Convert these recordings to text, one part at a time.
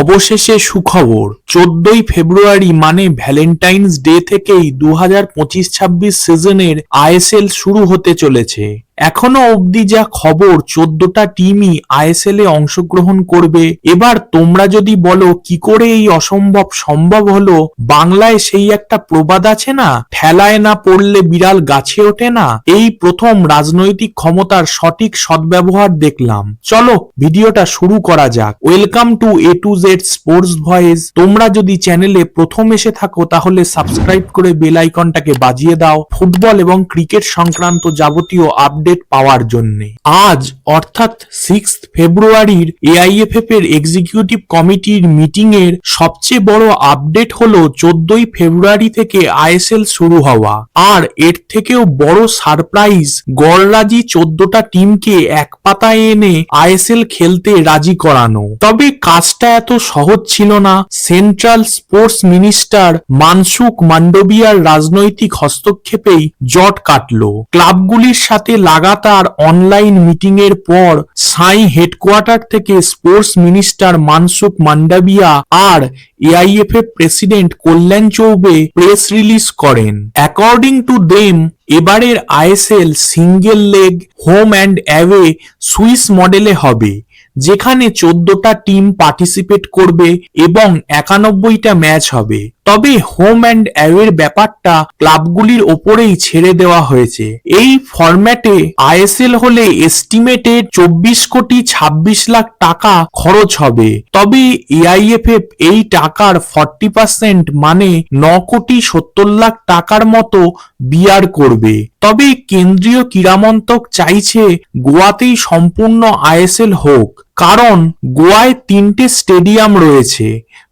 অবশেষে সুখবর, চোদ্দই ফেব্রুয়ারি মানে ভ্যালেন্টাইন্স ডে থেকেই দু হাজার পঁচিশ ছাব্বিশ সিজনের আইএসএল শুরু হতে চলেছে। এখনও অবধি যা খবর, চোদ্দটা টিমই আইএসএল এ অংশগ্রহণ করবে। এবার তোমরা যদি বলো, কি করে এই অসম্ভব সম্ভব হলো? বাংলায় সেই একটা প্রবাদ আছে না? ঠেলায় না পড়লে বিড়াল গাছে ওঠে না? এই প্রথম রাজনৈতিক ক্ষমতার সঠিক সদ্ব্যবহার দেখলাম। চলো, ভিডিওটা শুরু করা যাক। Welcome to A to Z sports voice তোমরা যদি চ্যানেলে প্রথম এসে থাকো, তাহলে সাবস্ক্রাইব করে বেল আইকনটাকে বাজিয়ে দাও। ফুটবল এবং ক্রিকেট সংক্রান্ত যাবতীয় আপডেট পাওয়ার জন্য। আজ, অর্থাৎ সিক্স ফেব্রুয়ারির এআইএফএফ এর এক্সিকিউটিভ কমিটির মিটিং এর সবচেয়ে বড় আপডেট হলো চোদ্দই ফেব্রুয়ারি থেকে আইএসএল শুরু হওয়া। আর এর থেকেও বড় সারপ্রাইজ গড়রাজি চোদ্দটা টিমকে এক পাতায় এনে আইএসএল খেলতে রাজি করানো। তবে কাজটা এত সহজ ছিল না। Central sports minister Mansukh Mandaviya রাজনৈতিক হস্তক্ষেপেই জট কাটলো। ক্লাবগুলির সাথে লাগাতার অনলাইন মিটিং এর পর সাই হেডকোয়ার্টার থেকে স্পোর্টস মিনিস্টার মানসুক মান্ডাবিয়া আর AIFF president Kalyan Chaubey press release করেন। অ্যাকর্ডিং টু দেম এবারের ISL single leg home and away Swiss মডেলে হবে। যেখানে চোদ্দটা টিম পার্টিসিপেট করবে এবং একানব্বইটা ম্যাচ হবে। তবে হোম অ্যান্ড অ্যাওয়ের ব্যাপারটা ক্লাবগুলির ওপরেই ছেড়ে দেওয়া হয়েছে। এই ফরম্যাটে আইএসএল হলে এস্টিমেটেড চব্বিশ কোটি ছাব্বিশ লাখ টাকা খরচ হবে। তবে এআইএফএফ এই টাকার ফর্টি পার্সেন্ট মানে ন কোটি সত্তর লাখ টাকার মতো বিয়ার করবে। তবে কেন্দ্রীয় ক্রীড়ামন্ত্রক চাইছে গোয়াতেই সম্পূর্ণ আইএসএল হোক। কারণ গোয়ায় তিনটে স্টেডিয়াম রয়েছে,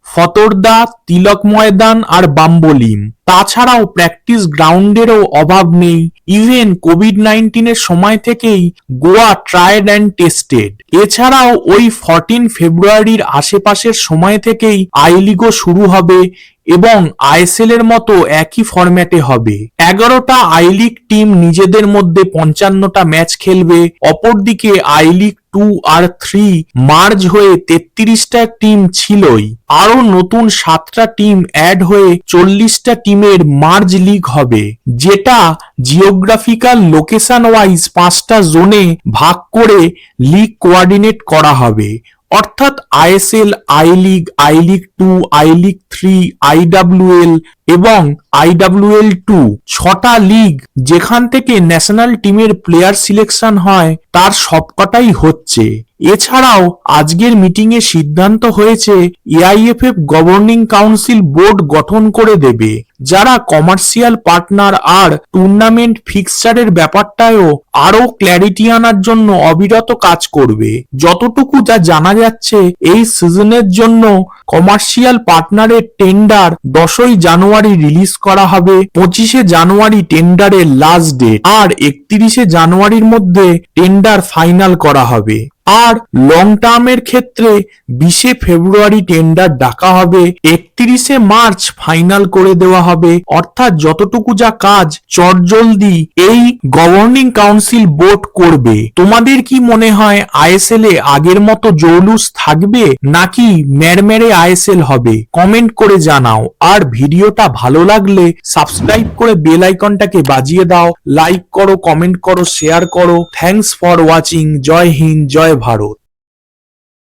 ফতোরদা, তিলক ময়দান আর বাম্বলিম। তাছাড়াও প্র্যাকটিস গ্রাউন্ডেরও অভাব নেই। ইভেন কোভিড নাইন্টিনের সময় থেকেই গোয়া ট্রায়েড অ্যান্ড টেস্টেড এছাড়াও ওই ফরটিন ফেব্রুয়ারির আশেপাশের সময় থেকেই আই লিগও শুরু হবে এবং আইএসএল এর মতো একই ফরম্যাটে হবে। এগারোটা আই লিগ টিম নিজেদের মধ্যে পঞ্চান্নটা ম্যাচ খেলবে, অপরদিকে আই লিগ টু আর থ্রি মার্জ হয়ে তেত্রিশটা টিম ছিলই। আরও নতুন সাতটা টিম অ্যাড হয়ে চল্লিশটা টিমের মার্জ লিগ হবে, যেটা জিওগ্রাফিক্যাল লোকেশন ওয়াইজ পাঁচটা জোনে ভাগ করে লিগ কোয়ার্ডিনেট করা হবে। অর্থাৎ ISL, I league I league two, I league three IWL এবং আইডাব্লিউএল টু। ছটা লিগ যেখান থেকে ন্যাশনাল টিমের প্লেয়ার সিলেকশন হয়, তার সবকটাই হচ্ছে। এছাড়াও আজকের মিটিং এ সিদ্ধান্ত হয়েছে এআইএফএফ গভর্নিং কাউন্সিল বোর্ড গঠন করে দেবে। যারা কমার্শিয়াল পার্টনার আর টুর্নামেন্ট ফিক্সচারের ব্যাপারটায়ও আরও ক্ল্যারিটি আনার জন্য অবিরত কাজ করবে। যতটুকু যা জানা যাচ্ছে, এই সিজনের জন্য কমার্শিয়াল পার্টনারের টেন্ডার দশই জানুয়ারি রিলিজ করা হবে। পঁচিশে জানুয়ারি টেন্ডারের লাস্ট ডেট আর একত্রিশে জানুয়ারির মধ্যে টেন্ডার ফাইনাল করা হবে। আর লং টার্মের ক্ষেত্রে বিশে ফেব্রুয়ারি টেন্ডার ডাকা হবে, একত্রিশে মার্চ ফাইনাল করে দেওয়া হবে। অর্থাৎ যতটুকু যা কাজ, চটজলদি এই গভর্নিং কাউন্সিল বোর্ড করবে। তোমাদের কি মনে হয়, আইএসএল এ আগের মতো জৌলুস থাকবে নাকি মেরমেরে আইএসএল হবে? কমেন্ট করে জানাও। আর ভিডিওটা ভালো লাগলে সাবস্ক্রাইব করে বেল আইকনটাকে বাজিয়ে দাও। লাইক করো কমেন্ট করো শেয়ার করো। Thanks for watching Jai Hind, Jai Bharat.